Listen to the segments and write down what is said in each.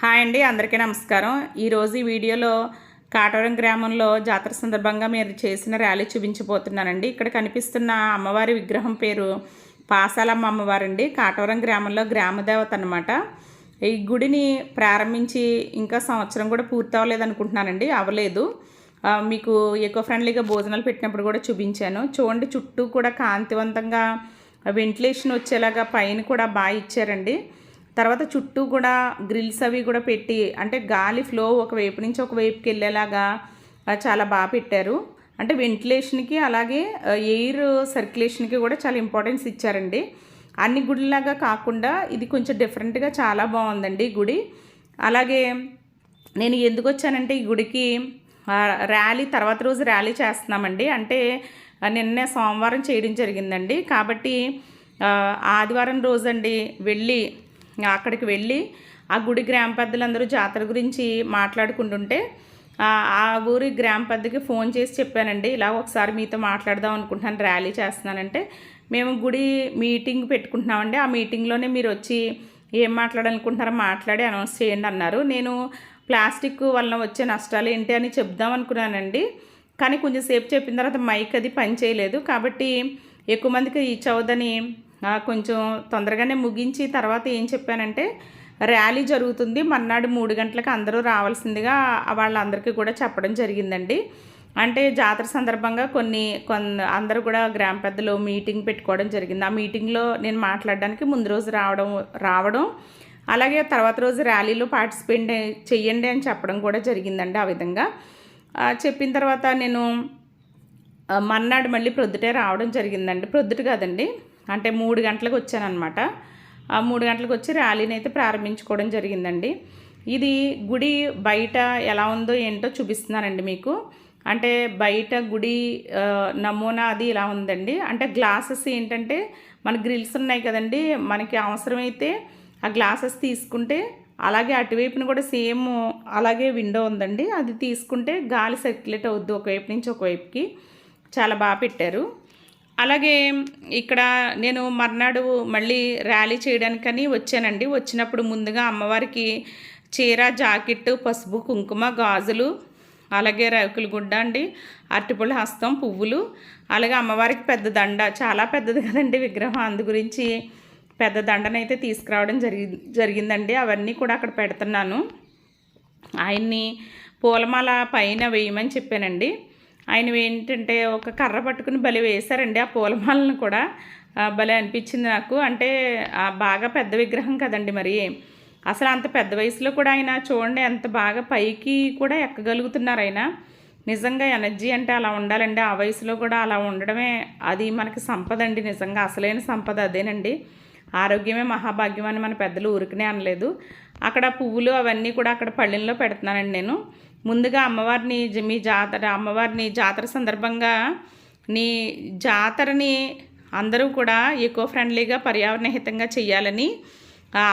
Hi అండి అందరికీ నమస్కారం. ఈరోజు ఈ వీడియోలో కాటవరం గ్రామంలో జాతర సందర్భంగా మీరు చేసిన ర్యాలీ చూపించబోతున్నానండి. ఇక్కడ కనిపిస్తున్న అమ్మవారి విగ్రహం పేరు పాసాలమ్మ అమ్మవారండి. కాటవరం గ్రామంలో గ్రామదేవత అనమాట ఈ గుడిని ప్రారంభించి ఇంకా సంవత్సరం కూడా పూర్తి అవ్వలేదు. అనుకుంటున్నానండి అవ్వలేదు మీకు ఎకో ఫ్రెండ్లీగా భోజనాలు పెట్టినప్పుడు కూడా చూపించాను. చూడండి చుట్టూ కూడా కాంతివంతంగా వెంటిలేషన్ వచ్చేలాగా పైన కూడా బాగా ఇచ్చారండి. తర్వాత చుట్టూ కూడా గ్రిల్స్ అవి కూడా పెట్టి అంటే గాలి ఫ్లో ఒక వైపు నుంచి ఒక వైపుకి వెళ్ళేలాగా చాలా బాగా పెట్టారు. అంటే వెంటిలేషన్కి అలాగే ఎయిర్ సర్క్యులేషన్కి కూడా చాలా ఇంపార్టెన్స్ ఇచ్చారండి. అన్ని గుడిలాగా కాకుండా ఇది కొంచెం డిఫరెంట్గా చాలా బాగుందండి ఈ గుడి. అలాగే నేను ఎందుకు వచ్చానంటే ఈ గుడికి ర్యాలీ తర్వాత రోజు ర్యాలీ చేస్తున్నామండి. అంటే నిన్నే సోమవారం చేయడం జరిగిందండి. కాబట్టి ఆదివారం రోజండి వెళ్ళి అక్కడికి వెళ్ళి ఆ గుడి గ్రామ పెద్దలందరూ జాతర గురించి మాట్లాడుకుంటుంటే ఆ ఊరి గ్రామ పెద్దకి ఫోన్ చేసి చెప్పానండి ఇలా ఒకసారి మీతో మాట్లాడదాం అనుకుంటున్నాను ర్యాలీ చేస్తున్నానంటే. మేము గుడి మీటింగ్ పెట్టుకుంటున్నామండి ఆ మీటింగ్లోనే మీరు వచ్చి ఏం మాట్లాడాలనుకుంటున్నారో మాట్లాడి అనౌన్స్ చేయండి అన్నారు. నేను ప్లాస్టిక్ వలన వచ్చే నష్టాలు ఏంటి అని చెప్దాం అనుకున్నానండి కానీ కొంచెం సేపు చెప్పిన తర్వాత మైక్ అది పని చేయలేదు. కాబట్టి ఎక్కువ మందికి రీచ్ అవ్వదని కొంచెం తొందరగానే ముగించి తర్వాత ఏం చెప్పానంటే ర్యాలీ జరుగుతుంది. మర్నాడు మూడు గంటలకు అందరూ రావాల్సిందిగా వాళ్ళందరికీ కూడా చెప్పడం జరిగిందండి. అంటే జాతర సందర్భంగా కొన్ని కొంత అందరూ కూడా గ్రామ పెద్దలు మీటింగ్ పెట్టుకోవడం జరిగింది. ఆ మీటింగ్లో నేను మాట్లాడడానికి ముందు రోజు రావడం రావడం అలాగే తర్వాత రోజు ర్యాలీలో పార్టిసిపేట్ చెయ్యండి అని చెప్పడం కూడా జరిగిందండి ఆ విధంగా. చెప్పిన తర్వాత నేను మర్నాడు మళ్ళీ ప్రొద్దుటే రావడం జరిగిందండి. ప్రొద్దుట కాదండి అంటే మూడు గంటలకు వచ్చానమాట ఆ మూడు గంటలకు వచ్చి ర్యాలీని అయితే ప్రారంభించుకోవడం జరిగిందండి. ఇది గుడి బయట ఎలా ఉందో ఏంటో చూపిస్తున్నానండి మీకు. అంటే బయట గుడి నమూనా అది ఇలా ఉందండి. అంటే గ్లాసెస్ ఏంటంటే మన గ్రిల్స్ ఉన్నాయి కదండి. మనకి అవసరమైతే ఆ గ్లాసెస్ తీసుకుంటే అలాగే అటువైపున కూడా సేమ్ అలాగే విండో ఉందండి. అది తీసుకుంటే గాలి సర్క్యులేట్ అవుద్ది ఒకవైపు నుంచి ఒకవైపుకి చాలా బాగా పెట్టారు. అలాగే ఇక్కడ నేను మర్నాడు మళ్ళీ ర్యాలీ చేయడానికని వచ్చానండి. వచ్చినప్పుడు ముందుగా అమ్మవారికి చీర జాకెట్ పసుపు కుంకుమ గాజులు అలాగే రేకుల గుడ్డ అండి అరటిపళ్ళు హస్తం పువ్వులు అలాగే అమ్మవారికి పెద్ద దండ చాలా పెద్దది కదండి విగ్రహం. అందు గురించి పెద్ద దండనైతే తీసుకురావడం జరిగి జరిగిందండి. అవన్నీ కూడా అక్కడ పెడుతున్నాను. ఆయన్ని పూలమాల పైన వేయమని చెప్పానండి. ఆయన ఏంటంటే ఒక కర్ర పట్టుకుని భలే వేశారండి ఆ పూలమాలను కూడా. భలే అనిపించింది నాకు. అంటే బాగా పెద్ద విగ్రహం కదండి మరి. అసలు అంత పెద్ద వయసులో కూడా ఆయన చూడండి ఎంత బాగా పైకి కూడా ఎక్కగలుగుతున్నారు ఆయన. నిజంగా ఎనర్జీ అంటే అలా ఉండాలండి. ఆ వయసులో కూడా అలా ఉండడమే అది మనకి సంపద అండి నిజంగా. అసలైన సంపద అదేనండి. ఆరోగ్యమే మహాభాగ్యం అని మన పెద్దలు ఊరికనే అనలేదు. అక్కడ పువ్వులు అవన్నీ కూడా అక్కడ పళ్ళెంలో పెడుతున్నానండి నేను. ముందుగా అమ్మవారిని మీ జాతర అమ్మవారిని జాతర సందర్భంగా నీ జాతరని అందరూ కూడా ఎకో ఫ్రెండ్లీగా పర్యావరణహితంగా చేయాలని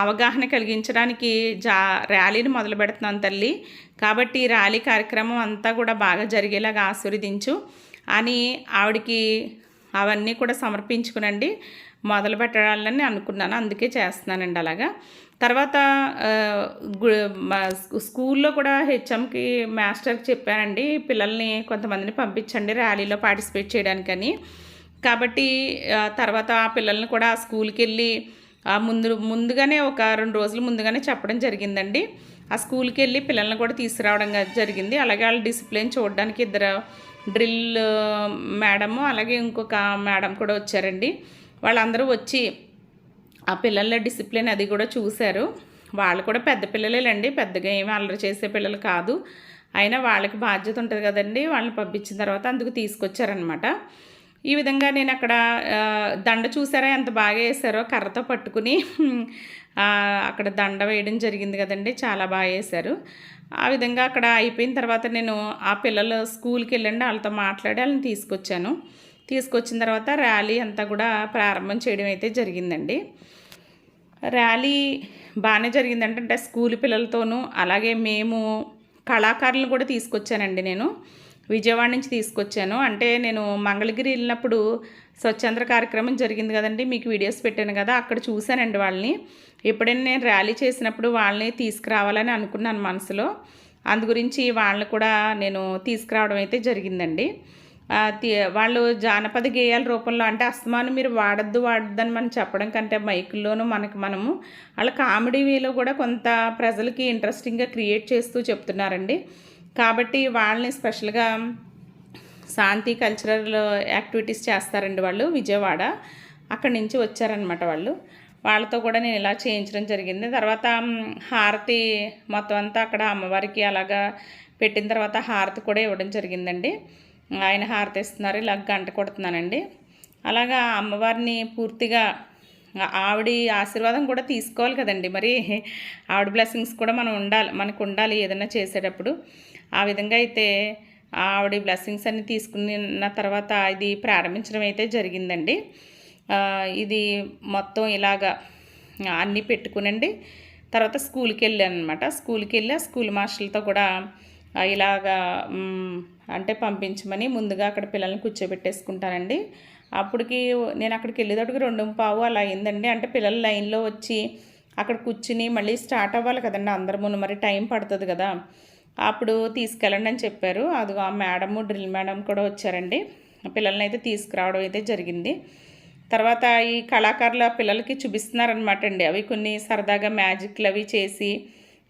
అవగాహన కలిగించడానికి జా ర్యాలీని మొదలు పెడుతున్నాను తల్లి. కాబట్టి ఈ ర్యాలీ కార్యక్రమం అంతా కూడా బాగా జరిగేలాగా ఆశీర్వదించు. అని ఆవిడకి అవన్నీ కూడా సమర్పించుకునండి. మొదలు పెట్టాలని అనుకున్నాను. అందుకే చేస్తున్నానండి అలాగా. తర్వాత స్కూల్లో కూడా హెచ్ఎంకి మాస్టర్కి చెప్పానండి పిల్లల్ని కొంతమందిని పంపించండి ర్యాలీలో పార్టిసిపేట్ చేయడానికని. కాబట్టి తర్వాత ఆ పిల్లల్ని కూడా ఆ స్కూల్కి వెళ్ళి ముందు ముందుగానే ఒక రెండు రోజులు ముందుగానే చెప్పడం జరిగిందండి. ఆ స్కూల్కి వెళ్ళి పిల్లల్ని కూడా తీసుకురావడం జరిగింది. అలాగే వాళ్ళ డిసిప్లిన్ చూడడానికి ఇద్దరు డ్రిల్ మేడము అలాగే ఇంకొక మేడం కూడా వచ్చారండి. వాళ్ళందరూ వచ్చి ఆ పిల్లల డిసిప్లిన్ అది కూడా చూశారు. వాళ్ళు కూడా పెద్ద పిల్లలేనండి పెద్దగా ఏమీ అల్లరి చేసే పిల్లలు కాదు. అయినా వాళ్ళకి బాధ్యత ఉంటుంది కదండి. వాళ్ళని పంపించిన తర్వాత అందుకు తీసుకొచ్చారనమాట ఈ విధంగా నేను అక్కడ దండ చూసారా? ఎంత బాగా వేసారో కర్రతో పట్టుకుని అక్కడ దండ వేయడం జరిగింది కదండి. చాలా బాగా వేశారు ఆ విధంగా అక్కడ అయిపోయిన తర్వాత నేను ఆ పిల్లలు స్కూల్కి వెళ్ళండి. వాళ్ళతో మాట్లాడి వాళ్ళని తీసుకొచ్చాను. తీసుకొచ్చిన తర్వాత ర్యాలీ అంతా కూడా ప్రారంభం చేయడం అయితే జరిగిందండి. ర్యాలీ బాగానే జరిగిందంటే అంటే స్కూల్ పిల్లలతోనూ. అలాగే మేము కళాకారులను కూడా తీసుకొచ్చానండి నేను. విజయవాడ నుంచి తీసుకొచ్చాను. అంటే నేను మంగళగిరి వెళ్ళినప్పుడు స్వచ్ఛంద్ర కార్యక్రమం జరిగింది కదండి మీకు వీడియోస్ పెట్టాను కదా అక్కడ చూశానండి వాళ్ళని. ఎప్పుడైనా నేను ర్యాలీ చేసినప్పుడు వాళ్ళని తీసుకురావాలని అనుకున్నాను మనసులో. అందు గురించి వాళ్ళని కూడా నేను తీసుకురావడం అయితే జరిగిందండి. వాళ్ళు జానపద గేయాల రూపంలో అంటే అస్తమానం మీరు వాడద్దు వాడద్దని మనం చెప్పడం కంటే మైకుల్లోనూ మనకు మనము వాళ్ళ కామెడీ వేలో కూడా కొంత ప్రజలకి ఇంట్రెస్టింగ్గా క్రియేట్ చేస్తూ చెప్తున్నారండి. కాబట్టి వాళ్ళని స్పెషల్గా శాంతి కల్చరల్ యాక్టివిటీస్ చేస్తారండి వాళ్ళు విజయవాడ. అక్కడి నుంచి వచ్చారనమాట వాళ్ళు. వాళ్ళతో కూడా నేను ఇలా చేయించడం జరిగింది. తర్వాత హారతి మొత్తం అంతా అక్కడ అమ్మవారికి అలాగా పెట్టిన తర్వాత హారతి కూడా ఇవ్వడం జరిగిందండి. ఆయన హారతి ఇస్తున్నారు ఇలా గంట కొడుతున్నానండి. అలాగా అమ్మవారిని పూర్తిగా ఆవిడి ఆవిడ ఆశీర్వాదం కూడా తీసుకోవాలి కదండి. మరి ఆవిడ బ్లెస్సింగ్స్ కూడా మనం ఉండాలి మనకు ఉండాలి ఏదైనా చేసేటప్పుడు. ఆ విధంగా అయితే ఆవిడ బ్లెస్సింగ్స్ అన్ని తీసుకున్న తర్వాత ఇది ప్రారంభించడం అయితే జరిగిందండి. ఇది మొత్తం ఇలాగా అన్నీ పెట్టుకునండి. తర్వాత స్కూల్కి వెళ్ళాను అనమాట స్కూల్కి వెళ్ళి ఆ స్కూల్ మాస్టర్లతో కూడా ఇలాగా అంటే పంపించమని ముందుగా అక్కడ పిల్లల్ని కూర్చోబెట్టేసుకుంటానండి అప్పటికి నేను అక్కడికి వెళ్ళేటప్పటికి రెండు పావు అలా అయిందండి. అంటే పిల్లలు లైన్లో వచ్చి అక్కడ కూర్చుని మళ్ళీ స్టార్ట్ అవ్వాలి కదండి అందరమును. మరి టైం పడుతుంది కదా. అప్పుడు తీసుకెళ్ళండి అని చెప్పారు. అది ఆ మేడము డ్రిల్ మేడం కూడా వచ్చారండి. పిల్లల్ని అయితే తీసుకురావడం అయితే జరిగింది. తర్వాత ఈ కళాకారుల పిల్లలకి చూపిస్తున్నారనమాట అండి. అవి కొన్ని సరదాగా మ్యాజిక్లు అవి చేసి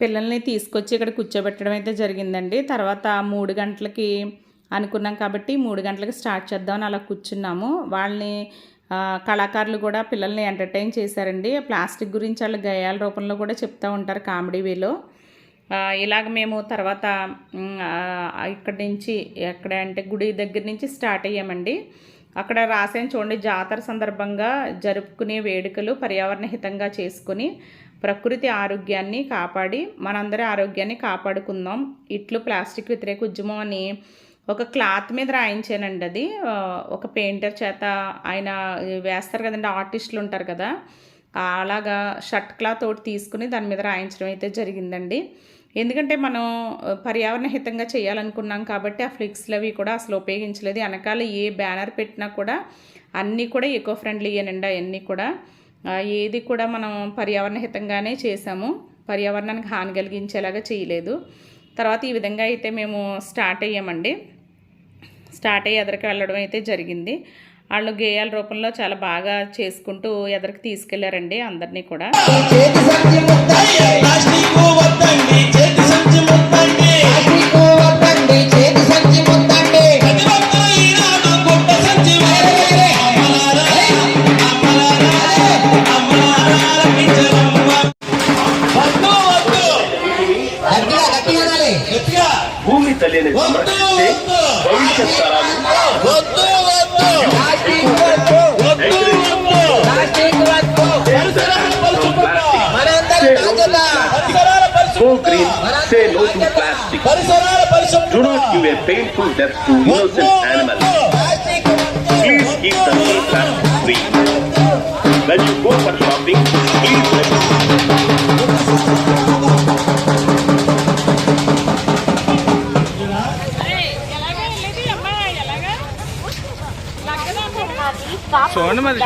పిల్లల్ని తీసుకొచ్చి ఇక్కడ కూర్చోబెట్టడం అయితే జరిగిందండి. తర్వాత మూడు గంటలకి అనుకున్నాం కాబట్టి మూడు గంటలకి స్టార్ట్ చేద్దామని అలా కూర్చున్నాము. వాళ్ళని కళాకారులు కూడా పిల్లల్ని ఎంటర్టైన్ చేశారండి. ప్లాస్టిక్ గురించి వాళ్ళు గయాల రూపంలో కూడా చెప్తూ ఉంటారు కామెడీ వేలో. ఇలాగ మేము తర్వాత ఇక్కడి నుంచి ఎక్కడ అంటే గుడి దగ్గర నుంచి స్టార్ట్ అయ్యామండి. అక్కడ రాసాను చూడండి జాతర సందర్భంగా జరుపుకునే వేడుకలు పర్యావరణ హితంగా చేసుకుని ప్రకృతి ఆరోగ్యాన్ని కాపాడి మనందరి ఆరోగ్యాన్ని కాపాడుకుందాం. ఇట్లు ప్లాస్టిక్ వ్యతిరేక ఉద్యమం అని ఒక క్లాత్ మీద రాయించానండి అది. ఒక పెయింటర్ చేత ఆయన వేస్తారు కదండి ఆర్టిస్టులు ఉంటారు కదా అలాగా షర్ట్ క్లాత్ ఒకటి తీసుకుని దాని మీద రాయించడం అయితే జరిగిందండి. ఎందుకంటే మనం పర్యావరణ హితంగా చేయాలనుకున్నాం కాబట్టి ఆ ఫ్లిక్స్లు అవి కూడా అసలు ఉపయోగించలేదు. వెనకాల ఏ బ్యానర్ పెట్టినా కూడా అన్నీ కూడా ఎకో ఫ్రెండ్లీ అనండి అవన్నీ కూడా. ఏది కూడా మనం పర్యావరణ హితంగానే చేసాము పర్యావరణానికి హాని కలిగించేలాగా చేయలేదు. తర్వాత ఈ విధంగా అయితే మేము స్టార్ట్ అయ్యామండి. స్టార్ట్ అయ్యి ఎదరికి వెళ్ళడం అయితే జరిగింది. వాళ్ళు గేయాల రూపంలో చాలా బాగా చేసుకుంటూ ఎదరికి తీసుకెళ్ళారండి అందరినీ కూడా. చేతి death to innocent animals. Please keep the sea plastic free. When you go for shopping, please చూడండి మరి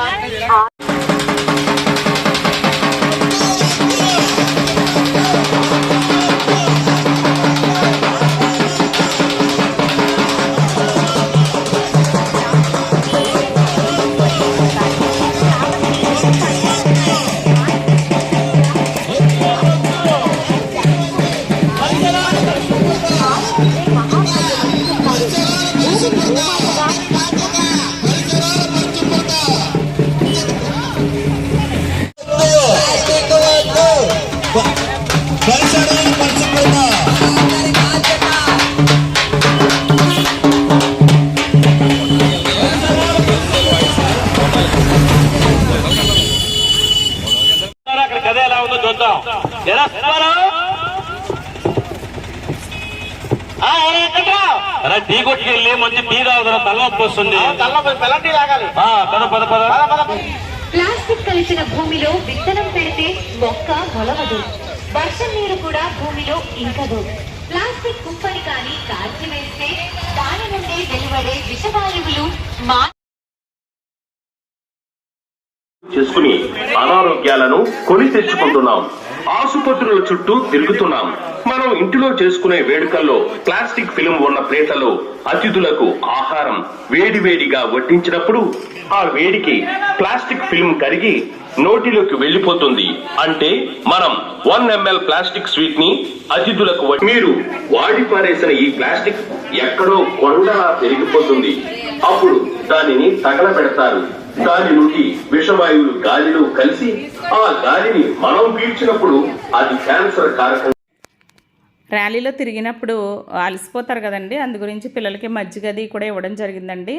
టీ తాగుతారా తలనొప్పి వస్తుంది. ఆ, పద పద పద. ప్లాస్టిక్ కలిసిన భూమిలో విత్తనం పెడితే మొక్క మొలవదు. వర్షం నీరు కూడా భూమిలో ఇంకదు. ప్లాస్టిక్ కుప్పని కానీ కాల్చివేస్తే దాని నుండి వెలువడే విషవాయువులు మా చేసుకుని అనారోగ్యాలను కొని తెచ్చుకుంటున్నాం. ఆసుపత్రుల చుట్టూ తిరుగుతున్నాం. మనం ఇంటిలో చేసుకునే వేడుకల్లో ప్లాస్టిక్ ఫిల్మ్ ఉన్న ప్లేట్లలో అతిథులకు ఆహారం వేడివేడిగా వడ్డించినప్పుడు ఆ వేడికి ప్లాస్టిక్ ఫిల్మ్ కరిగి నోటిలోకి వెళ్ళిపోతుంది అంటే మనం వన్ ఎంఎల్ ప్లాస్టిక్ స్వీట్ని అతిథులకు మీరు వాడి పారేసిన ఈ ప్లాస్టిక్ ఎక్కడో కొండలా పెరిగిపోతుంది. అప్పుడు దానిని తగలబెడతారు. దాని నుండి విషవాయువులు గాలిలో కలిసి ఆ గాలిని మనం పీల్చినప్పుడు అది క్యాన్సర్ కారకం. ర్యాలీలో తిరిగినప్పుడు అలసిపోతారు కదండి. అందు గురించి పిల్లలకి మజ్జిగ అది కూడా ఇవ్వడం జరిగిందండి.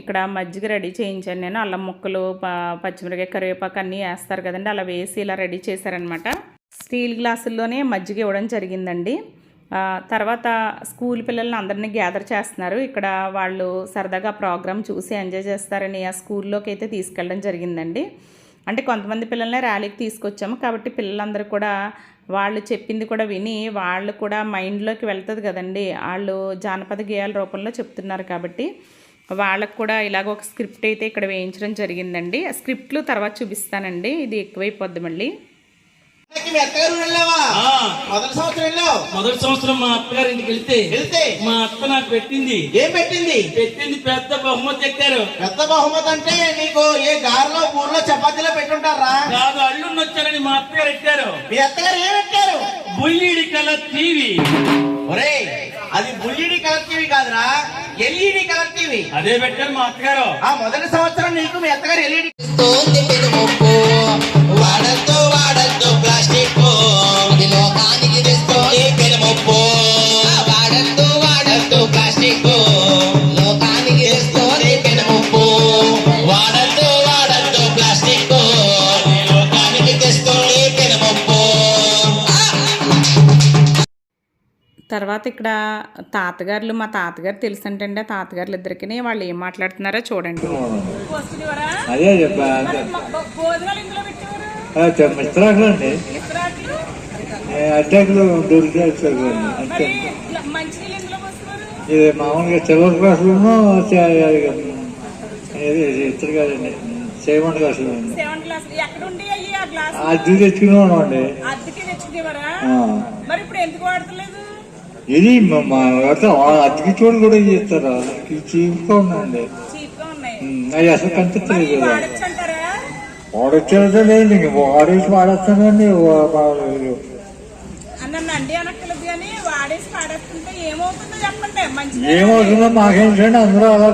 ఇక్కడ మజ్జిగ రెడీ చేయించాను నేను. అల్లం ముక్కలు పచ్చిమిరకాయ కరివేపాకు అన్నీ వేస్తారు కదండి. అలా వేసి ఇలా రెడీ చేశారనమాట స్టీల్ గ్లాసుల్లోనే మజ్జిగ ఇవ్వడం జరిగిందండి. తర్వాత స్కూల్ పిల్లల్ని అందరినీ గ్యాదర్ చేస్తున్నారు. ఇక్కడ వాళ్ళు సరదాగా ప్రోగ్రామ్ చూసి ఎంజాయ్ చేస్తారని ఆ స్కూల్లోకి అయితే తీసుకెళ్ళడం జరిగిందండి. అంటే కొంతమంది పిల్లల్ని ర్యాలీకి తీసుకొచ్చాము. కాబట్టి పిల్లలందరూ కూడా వాళ్ళు చెప్పింది కూడా విని వాళ్ళు కూడా మైండ్లోకి వెళ్తుంది కదండి. వాళ్ళు జానపద గేయాల రూపంలో చెప్తున్నారు కాబట్టి వాళ్ళకు కూడా ఇలాగ ఒక స్క్రిప్ట్ అయితే ఇక్కడ వేయించడం జరిగిందండి. ఆ స్క్రిప్ట్లు తర్వాత చూపిస్తానండి. ఇది ఎక్కువైపోద్ది మళ్ళీ మీ అత్తగారు వెళ్ళావా ఆ, మొదటి సంవత్సరం వెళ్ళావు? మొదటి సంవత్సరం మా అత్తగారి ఇంటికి వెళ్తే వెళ్తే? మా అత్త నాకు పెట్టింది. ఏం పెట్టింది? పెట్టింది పెద్ద బహుమతి ఎక్కారు పెద్ద బహుమతి అంటే నీకు ఏ గారిలో ఊర్లో చపాతీలో పెట్టుంటారా? కాదు అల్లుండి వచ్చారని మా అత్తగారు ఎక్కారు మీ అత్తగారు ఏం పెట్టారు బుల్లిడి కల టీవీ. ఒరే అది బుల్లిడి కలర్ టీవీ కాదురా ఎల్ఈడి కలర్ టీవీ. అదే పెట్టారు మా అత్తగారు. ఆ మొదటి సంవత్సరం నీకు మీ అత్తగారు ఎల్ఈడి ప్లాస్టిక్ లోకానికి తెస్తోంది పెనుముప్పు వాడద్దు వాడద్దు ప్లాస్టిక్ లోకానికి తెస్తోంది పెనుముప్పు తర్వాత ఇక్కడ తాతగారులు మా తాతగారు తెలుసంటండి ఆ తాతగారులు ఇద్దరికి వాళ్ళు ఏం మాట్లాడుతున్నారో చూడండి. అదే అంతే. ఇది మామూలుగా సిల్వర్ గ్లాసులను ఇతరు కాదండి. సెవెన్ క్లాస్ ఎక్కడ ఉండి అయ్యి ఆ గ్లాస్ అది తెచ్చుకున్నాను అండి. అద్దెకి ఇది మా- అతికి చోటు కూడా చేస్తారు? చీప్గా ఉమ్, అది అసలు కనిపించలేదు కదా. వాడచ్చు అంటారా వాడొచ్చేదో లేదు వాడేసి వాడేస్తానండి వా- వా- అన్న అండి అనక్కలేదు కానీ వాడేసి పాడేస్తుంటే ఏమవుతుందో మాకేంటండి అందరూ అలా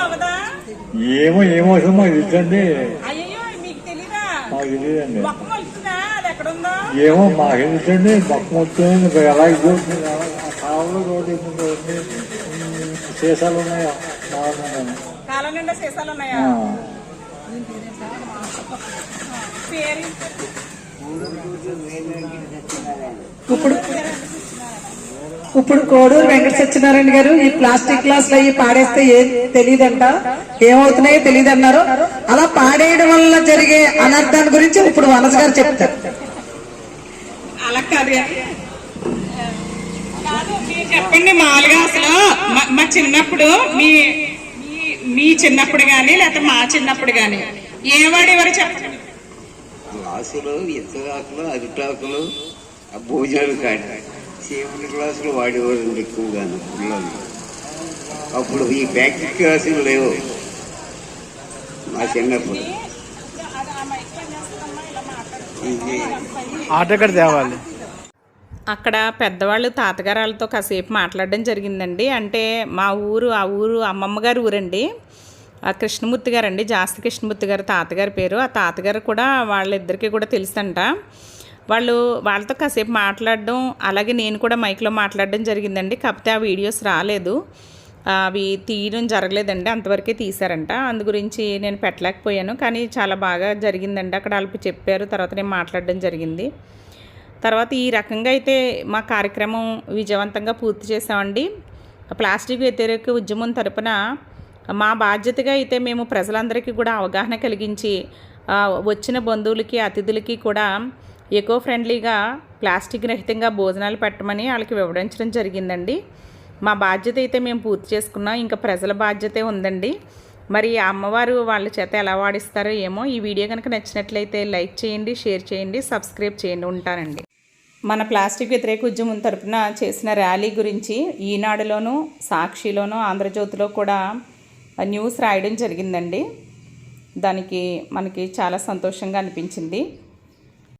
అవదా ఏమో ఏమవుతుందో మాకు తెలియదండి అయ్యో మీకు తెలియదండి ఏమో మాకు తెలియదండి మొక్క మొత్తం ఎలా కావులు రోడ్డు సీసాలు ఉన్నాయా? బాగున్నాను కాలం నిండా సీసాలు ఉన్నాయా? పేరు? ఇప్పుడు ఇప్పుడు కోడూరు వెంకట సత్యనారాయణ గారు ఈ ప్లాస్టిక్ గ్లాసులు అవి పాడేస్తే ఏం తెలియదంట ఏమవుతున్నాయో తెలియదు అన్నారు అలా పాడేయడం వల్ల జరిగే అనర్థాన్ని గురించి ఇప్పుడు వనజ గారు చెప్తారు. అలా కాదు చెప్పండి మామూలుగా అసలు. మా- చిన్నప్పుడు మీ మీ- మీ చిన్నప్పుడు కానీ లేకపోతే మా చిన్నప్పుడు కానీ ఏ వాడేవారు చెప్పండి? గ్లాసులు ఇతరాకులు అరిటాకులు ఆ భోజనాలు కాదు. సేవల గ్లాసులు వాడేవారు ఎక్కువగాను పిల్లలు. అప్పుడు ఈ ప్యాకెట్ గ్లాసులు లేవు. మా చిన్నప్పుడు. ఆటోకర్ తేవాలి. అక్కడ పెద్దవాళ్ళు తాతగారు వాళ్ళతో కాసేపు మాట్లాడడం జరిగిందండి. అంటే మా ఊరు ఆ ఊరు అమ్మమ్మ గారి ఊరండి. ఆ కృష్ణమూర్తి గారు అండి జాస్తి కృష్ణమూర్తి గారు తాతగారి పేరు. ఆ తాతగారు కూడా వాళ్ళిద్దరికీ కూడా తెలుసంట. వాళ్ళు వాళ్ళతో కాసేపు మాట్లాడడం అలాగే నేను కూడా మైక్లో మాట్లాడడం జరిగిందండి. కాకపోతే ఆ వీడియోస్ రాలేదు. అవి తీయడం జరగలేదండి. అంతవరకే తీశారంట. అందు గురించి నేను పెట్టలేకపోయాను. కానీ చాలా బాగా జరిగిందండి. అక్కడ వాళ్ళు చెప్పారు. తర్వాత నేను మాట్లాడడం జరిగింది. తర్వాత ఈ రకంగా అయితే మా కార్యక్రమం విజయవంతంగా పూర్తి చేసామండి ప్లాస్టిక్ వ్యతిరేక ఉద్యమం తరపున మా బాధ్యతగా అయితే మేము ప్రజలందరికీ కూడా అవగాహన కలిగించి వచ్చిన బంధువులకి అతిథులకి కూడా ఎకో ఫ్రెండ్లీగా ప్లాస్టిక్ రహితంగా భోజనాలు పెట్టమని వాళ్ళకి వివరించడం జరిగిందండి. మా బాధ్యత అయితే మేము పూర్తి చేసుకున్నాం. ఇంకా ప్రజల బాధ్యతే ఉందండి. మరి ఆ అమ్మవారు వాళ్ళ చేత ఎలా వాడిస్తారో ఏమో ఈ వీడియో కనుక నచ్చినట్లయితే లైక్ చేయండి షేర్ చేయండి సబ్స్క్రైబ్ చేయండి ఉంటానండి. మన ప్లాస్టిక్ వ్యతిరేక ఉద్యమం తరపున చేసిన ర్యాలీ గురించి ఈనాడులోను సాక్షిలోను ఆంధ్రజ్యోతిలో కూడా న్యూస్ రాయడం జరిగిందండి. దానికి మనకి చాలా సంతోషంగా అనిపించింది.